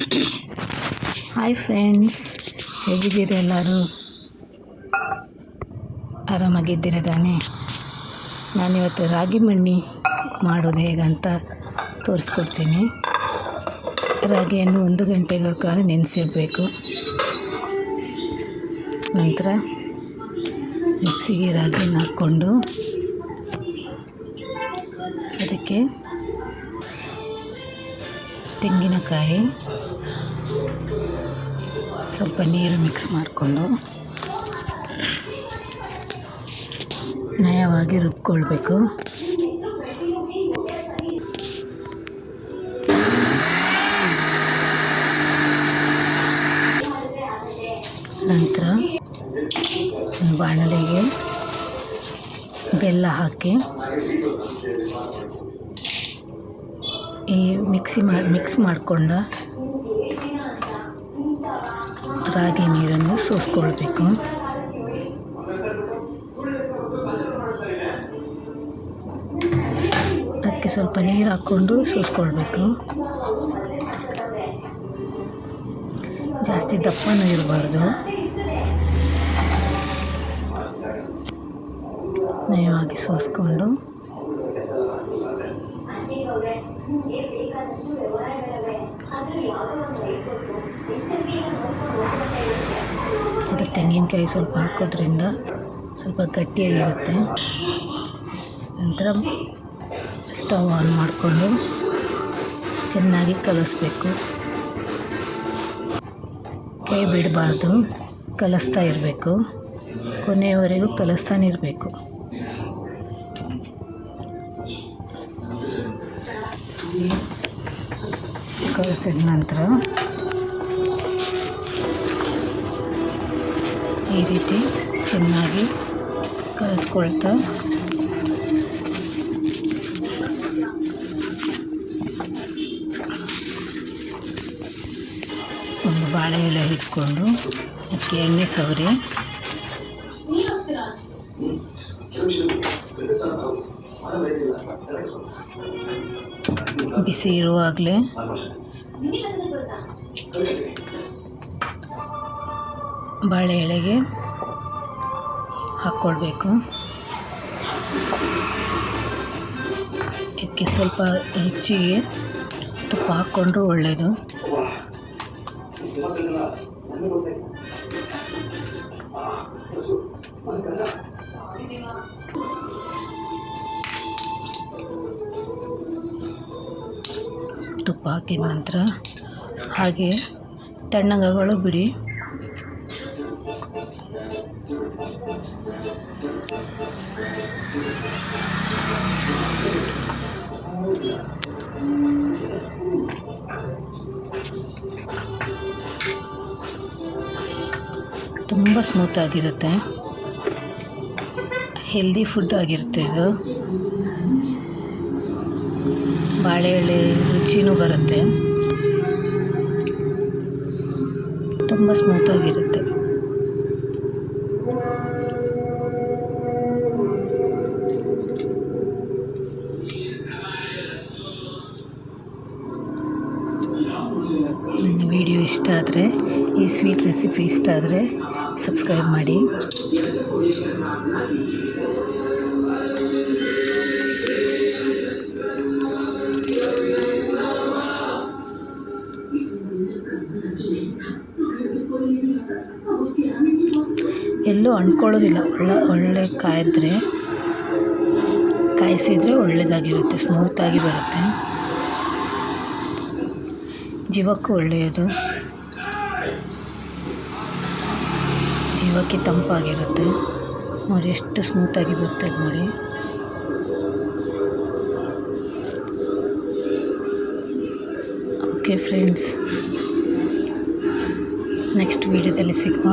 Hi friends ಹೇಗಿದ್ದೀರಿ ಎಲ್ಲರೂ? ಆರಾಮಾಗಿದ್ದೀರ ತಾನೇ ನಾನಿವತ್ತು ರಾಗಿ ಮಣ್ಣಿ ಮಾಡೋದು ಹೇಗಂತ ತೋರಿಸ್ಕೊಡ್ತೀನಿ. ರಾಗಿಯನ್ನು ಒಂದು ಗಂಟೆಗಳ ಕಾಲ ನೆನೆಸಿಡಬೇಕು. ನಂತರ ಮಿಕ್ಸಿಗೆ ರಾಗಿನ ಹಾಕ್ಕೊಂಡು ಅದಕ್ಕೆ ತೆಂಗಿನಕಾಯಿ. ಸ್ವಲ್ಪ ನೀರು ಮಿಕ್ಸ್ ಮಾಡಿಕೊಂಡು ನಯವಾಗಿ ರುಬ್ಕೊಳ್ಬೇಕು. ನಂತರ ಬಾಣಲೆಗೆ ಬೆಲ್ಲ ಹಾಕಿ ಈ ಮಿಕ್ಸಿ ಮಾಡಿ ಮಿಕ್ಸ್ ಮಾಡಿಕೊಂಡ ರಾಗಿ ನೀರನ್ನು ಸೋಸ್ಕೊಳ್ಬೇಕು. ಅದಕ್ಕೆ ಸ್ವಲ್ಪ ನೀರು ಹಾಕ್ಕೊಂಡು ಸೋಸ್ಕೊಳ್ಬೇಕು. ಜಾಸ್ತಿ ದಪ್ಪನೂ ಇರಬಾರ್ದು. ನಯವಾಗಿ ಸೋಸ್ಕೊಂಡು ಅದು ತೆಂಗಿನಕಾಯಿ ಸ್ವಲ್ಪ ಹಾಕೋದ್ರಿಂದ ಸ್ವಲ್ಪ ಗಟ್ಟಿಯಾಗಿರುತ್ತೆ. ನಂತರ ಸ್ಟವ್ ಆನ್ ಮಾಡಿಕೊಂಡು ಚೆನ್ನಾಗಿ ಕಲಿಸ್ಬೇಕು. ಕೈ ಬಿಡಬಾರ್ದು, ಕಲಿಸ್ತಾ ಇರಬೇಕು. ಕೊನೆಯವರೆಗೂ ಕಲಿಸ್ತಾನೆ ಇರಬೇಕು. ಕಲಿಸಿದ ನಂತರ ಈ ರೀತಿ ಚೆನ್ನಾಗಿ ಕಲಿಸ್ಕೊಳ್ತಾ ಒಂದು ಬಾಳೆ ಎಲೆ ಇಟ್ಕೊಂಡು ಅದಕ್ಕೆ ಎಣ್ಣೆ ಸವರಿ. ಬಿಸಿ ಇರುವಾಗಲೇ ಬಾಳೆ ಎಳೆಗೆ ಹಾಕ್ಕೊಳ್ಬೇಕು. ಇದಕ್ಕೆ ಸ್ವಲ್ಪ ರುಚಿಗೆ ತುಪ್ಪ ಹಾಕ್ಕೊಂಡ್ರೂ ಒಳ್ಳೆಯದು ತುಪ್ಪ ಹಾಕಿದ ನಂತರ ಹಾಗೆ ತಣ್ಣಗಾಗಲು ಬಿಡಿ. ತುಂಬ ಸ್ಮೂತಾಗಿರುತ್ತೆ ಹೆಲ್ದಿ ಫುಡ್ ಆಗಿರುತ್ತೆ ಇದು. ಬಾಳೆ ಎಲೆ ರುಚಿನೂ ಬರುತ್ತೆ. ತುಂಬ ಸ್ಮೂತಾಗಿರುತ್ತೆ ವಿಡಿಯೋ ಇಷ್ಟ ಆದರೆ, ಈ ಸ್ವೀಟ್ ರೆಸಿಪಿ ಇಷ್ಟ ಆದರೆ ಸಬ್ಸ್ಕ್ರೈಬ್ ಮಾಡಿ. ಎಲ್ಲೂ ಅಂಟ್ಕೊಳ್ಳೋದಿಲ್ಲ. ಒಳ್ಳೆ ಒಳ್ಳೆ ಕಾಯಿದ್ರೆ, ಕಾಯಿಸಿದರೆ ಒಳ್ಳೆಯದಾಗಿರುತ್ತೆ ಸ್ಮೂತಾಗಿ ಬರುತ್ತೆ. ಜೀವಕ್ಕೂ ಒಳ್ಳೆಯದು. ಜೀವಕ್ಕೆ ತಂಪಾಗಿರುತ್ತೆ. ನೋಡಿ, ಎಷ್ಟು ಸ್ಮೂತಾಗಿ ಬರುತ್ತೆ ನೋಡಿ. ಓಕೆ ಫ್ರೆಂಡ್ಸ್ ನೆಕ್ಸ್ಟ್ ವೀಡಿಯೋದಲ್ಲಿ ಸಿಗುವ